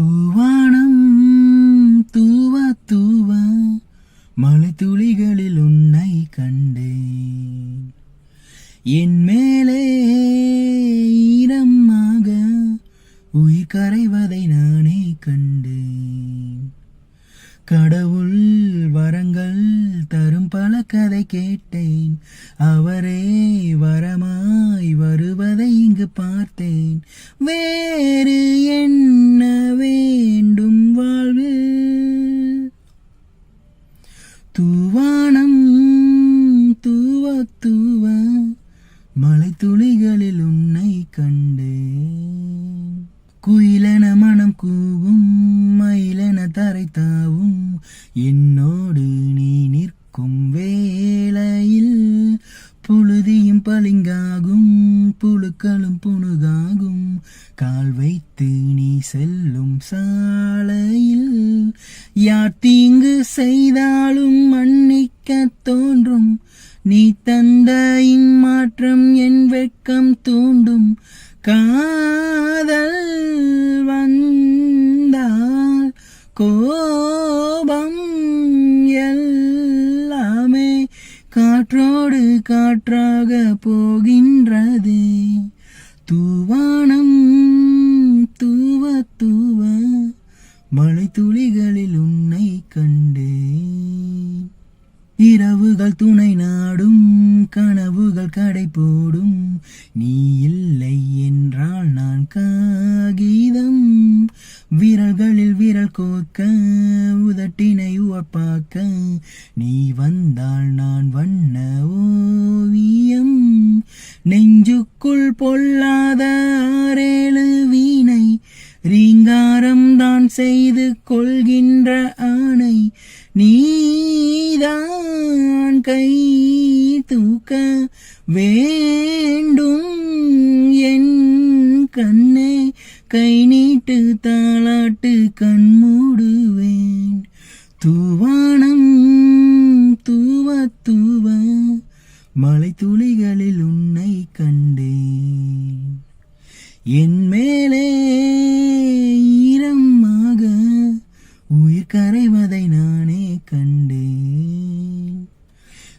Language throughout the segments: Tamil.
தூவானம் தூவ தூவ. மழை துளிகளில் உன்னை கண்டேன். என் மேலே ஈரமாக உயிர் கரைவதை நானே கண்டேன். கடவுள் வரங்கள் தரும் பல கதை கேட்டேன். அவரே வரமாய் வருவதை இங்கு பார்த்தேன். வேறு கண்டேன் குயிலென மனம் கூவும் மயிலென தரை தாவும் என்னோடு நீ நிற்கும் வேளையில் புழுதியும் பளிங்காகும் புழுக்களும் புணுகாகும் கால் வைத்து நீ செல்லும் சாலையில் யார் தீங்கு செய்தாலும் மன்னிக்க தோன்றும். நீ தந்த இம்மாற்றம் என் வெட்கம் தூண்டும். காதல் வந்தால் கோபம் எல்லாமே காற்றோடு காற்றாக போகின்றது. தூவானம் தூவ தூவ மழை துளிகளில் உன்னை கண்டேன். இரவுகள் துணை நாடும் கனவுகள் கடை போடும் நீ உதட்டினை உவப்பாக்க. நீ வந்தால் நான் வண்ண ஓவியம். நெஞ்சுக்குள் பொல்லாத ஆறேழு வீணை. ரீங்காரம் தான் செய்து கொள்கின்ற ஆணை. நீதான் கை தூக்க வேண்டும் என் கண்ணே. கை நீ நீட்டு தாளாட்டு கண் மூடுவேன். தூவானம் தூவ தூவ மலை துளிகளில் உன்னை கண்டேன். என் மேலே ஈரமாக உயிர் கரைவதை நானே கண்டேன்.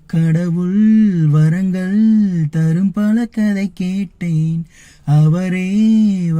கடவுள் வரங்கள் தரும் பல கதை கேட்டேன். அவரே